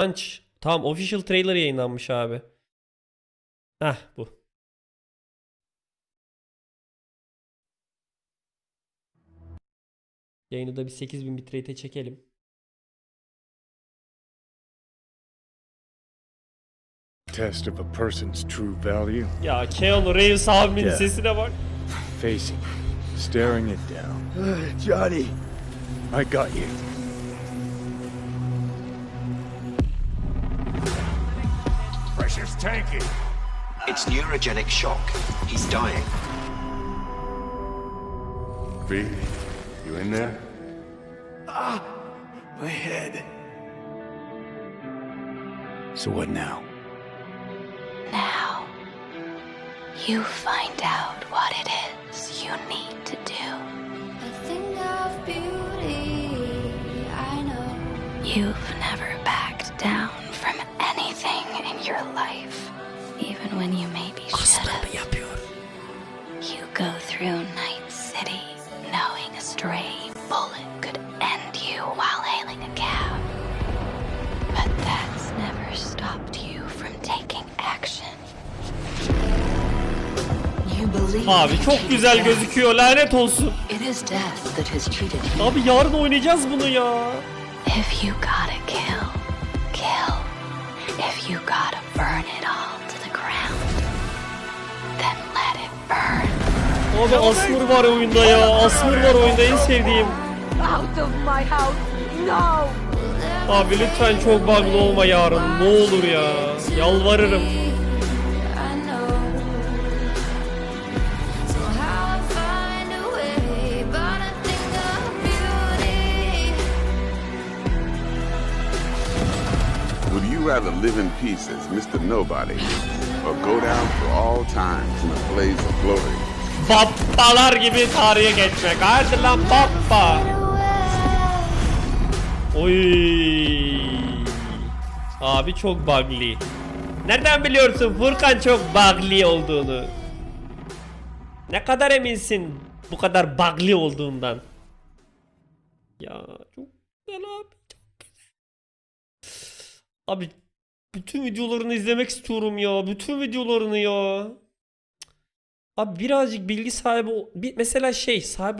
Launch. Tamam official trailer yayınlanmış abi. Heh bu. Yayını da bir 8000 bitrate'e çekelim. Test of a person's true value. Ya Keanu Reeves abimin Yeah. sesine bak. Facing, staring it down. Johnny, I got you. Pressure's tanky. It's neurogenic shock. He's dying. V, you in there? Ah, my head. So what now? Now, you find out what it is you need to do. A thing of beauty, I know. You've never your life, even when you maybe should have. You go through Night City knowing a stray bullet could end you while hailing a cab. But that's never stopped you from taking action. You believe Abi çok güzel death. gözüküyor lanet olsun. It is death that has treated you. Abi yarın oynayacağız bunu ya. If you gotta kill. Abi Asmur var oyunda ya. Asmur var oyunda en sevdiğim. Abi lütfen çok bug'lı olma yarın. Ne olur ya. Yalvarırım. Would you rather live in peace as Mr. Nobody or go down for all times in a blaze of glory? Bappalar gibi tarihe geçmek. Hadi lan bappa. Oy. Abi çok bug'lı. Nereden biliyorsun Furkan çok bug'lı olduğunu? Ne kadar eminsin bu kadar bug'lı olduğundan? Ya çok güzel abi. Çok güzel. Abi bütün videolarını izlemek istiyorum ya. Bütün videolarını ya. Abi birazcık bilgi sahibi bir mesela şey sahibi